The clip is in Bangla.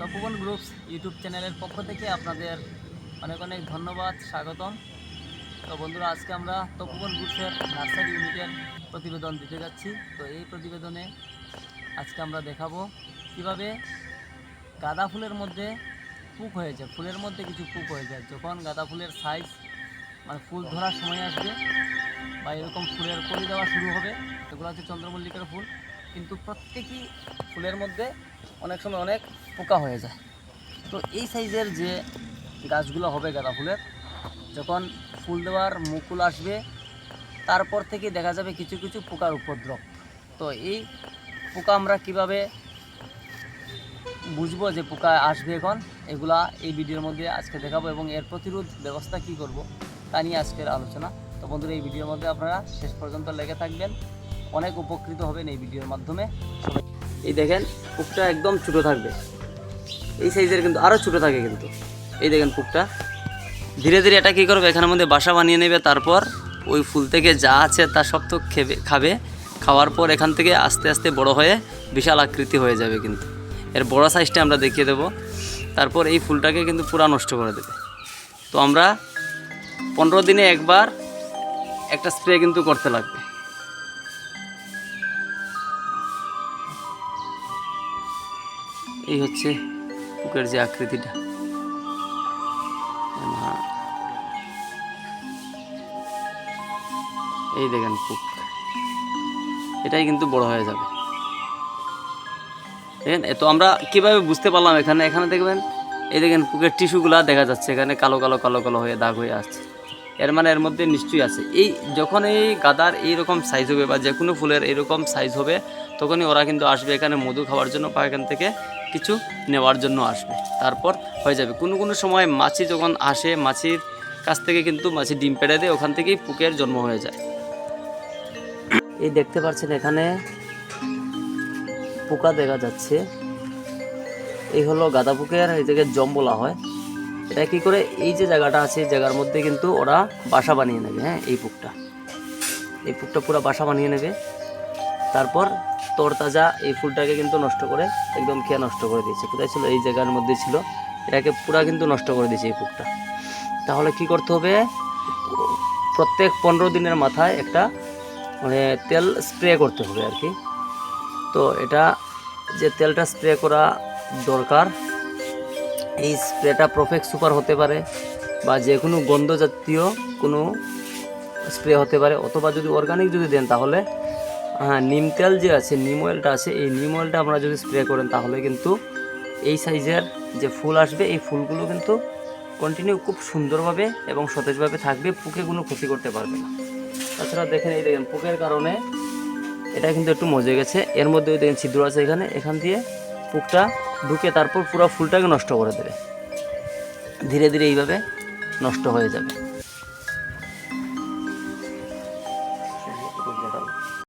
তপবন গ্রুপস ইউটিউব চ্যানেলের পক্ষ থেকে আপনাদের অনেক অনেক ধন্যবাদ, স্বাগতম। তো বন্ধুরা, আজকে আমরা তপবন গ্রুপসের নার্সারি ইউনিটের প্রতিবেদন দিতে যাচ্ছি। তো এই প্রতিবেদনে আজকে আমরা দেখাবো কীভাবে গাঁদা ফুলের মধ্যে পুক হয়ে যায় ফুলের মধ্যে কিছু পুক হয়ে যায় যখন গাঁদা ফুলের সাইজ মানে ফুল ধরার সময় আসবে বা এরকম ফুলের কলি দেওয়া শুরু হবে, এগুলো হচ্ছে চন্দ্রমল্লিকার ফুল। কিন্তু প্রত্যেকই ফুলের মধ্যে অনেক সময় অনেক পোকা হয়ে যায়। তো এই সাইজের যে গাছগুলো হবে গাঁদা ফুলের, যখন ফুল দেওয়ার মুকুল আসবে, তারপর থেকে দেখা যাবে কিছু কিছু পোকার উপদ্রব। তো এই পোকা আমরা কীভাবে বুঝব যে পোকা আসবে এখন? এগুলা এই ভিডিওর মধ্যে আজকে দেখাবো এবং এর প্রতিরোধ ব্যবস্থা কি করব তা নিয়ে আজকের আলোচনা। তো বন্ধুরা, এই ভিডিওর মধ্যে আপনারা শেষ পর্যন্ত লেগে থাকবেন। অনেক উপকৃত হবেন এই ভিডিওর মাধ্যমে। এই দেখেন, পুকটা একদম ছোটো থাকবে। এই সাইজের কিন্তু আরও ছোটো থাকে কিন্তু। এই দেখেন পুকটা। ধীরে ধীরে এটা কী করবে? এখানের মধ্যে বাসা বানিয়ে নেবে, তারপর ওই ফুল থেকে যা আছে তা সব তো খেবে, খাবে। খাওয়ার পর এখান থেকে আস্তে আস্তে বড় হয়ে বিশাল আকৃতি হয়ে যাবে কিন্তু। এর বড় সাইজটা আমরা দেখিয়ে দেব। তারপর এই ফুলটাকে কিন্তু পুরা নষ্ট করে দেবে। তো আমরা পনেরো দিনে একবার একটা স্প্রে কিন্তু করতে লাগবে। এই হচ্ছে পুকের যে আকৃতিটা। এই দেখেন পুক এটাই কিন্তু বড় হয়ে যাবে। দেখেন তো আমরা কীভাবে বুঝতে পারলাম এখানে? এখানে দেখবেন, এই দেখেন পুকের টিস্যুগুলা দেখা যাচ্ছে, এখানে কালো কালো কালো কালো হয়ে দাগ হয়ে আসছে। এর মানে এর মধ্যে নিশ্চয়ই আছে। এই যখন এই গাদার এইরকম সাইজ হবে বা যে কোনো ফুলের এরকম সাইজ হবে, তখনই ওরা কিন্তু আসবে এখানে মধু খাওয়ার জন্য বা এখান থেকে। কিছু নেওয়ার জন্য আসবে। তারপর হয়ে যাবে। কোনো কোনো সময় মাছি যখন আসে, মাছির কাছ থেকে কিন্তু মাছি ডিম পেড়ে দেয়, ওখান থেকেই পুকের জন্ম হয়ে যায়। এই দেখতে পাচ্ছেন এখানে পোকা দেখা যাচ্ছে। এই হলো গাঁদা পুকের এই জায়গায় জম বলা হয়। এটা কি করে? এই যে জায়গাটা আছে, এই জায়গার মধ্যে কিন্তু ওরা বাসা বানিয়ে নেবে হ্যাঁ এই পুকটা। এই পুকটা পুরো বাসা বানিয়ে নেবে। তারপর তরতাজা এই ফুলটাকে কিন্তু নষ্ট করে একদম খেয়ে নষ্ট করে দিয়েছে। কোথায় ছিল? এই জায়গার মধ্যে ছিল। এটাকে পুরা কিন্তু নষ্ট করে দিয়েছে এই পুকটা তাহলে কি করতে হবে? প্রত্যেক পনেরো দিনের মাথায় একটা মানে তেল স্প্রে করতে হবে আর কি। তো এটা যে তেলটা স্প্রে করা দরকার, এই স্প্রেটা প্রফেক্ট সুপার হতে পারে বা যে কোনো গন্ধ জাতীয় কোনো স্প্রে হতে পারে। অথবা যদি অর্গানিক যদি দেন তাহলে হ্যাঁ নিম তেল যে আছে, নিম অয়েলটা আছে, এই নিম অয়েলটা আমরা যদি স্প্রে করেন তাহলে কিন্তু এই সাইজের যে ফুল আসবে, এই ফুলগুলো কিন্তু কন্টিনিউ খুব সুন্দরভাবে এবং সতেজভাবে থাকবে, পুকে কোনো ক্ষতি করতে পারবে না। তাছাড়া দেখেন এই দেখেন, পোকের কারণে এটা কিন্তু একটু মজে গেছে। এর মধ্যে ওই দেখেন ছিদ্র আছে এখানে, এখান দিয়ে পুকটা ঢুকে তারপর পুরো ফুলটাকে নষ্ট করে দেবে। ধীরে ধীরে এইভাবে নষ্ট হয়ে যাবে।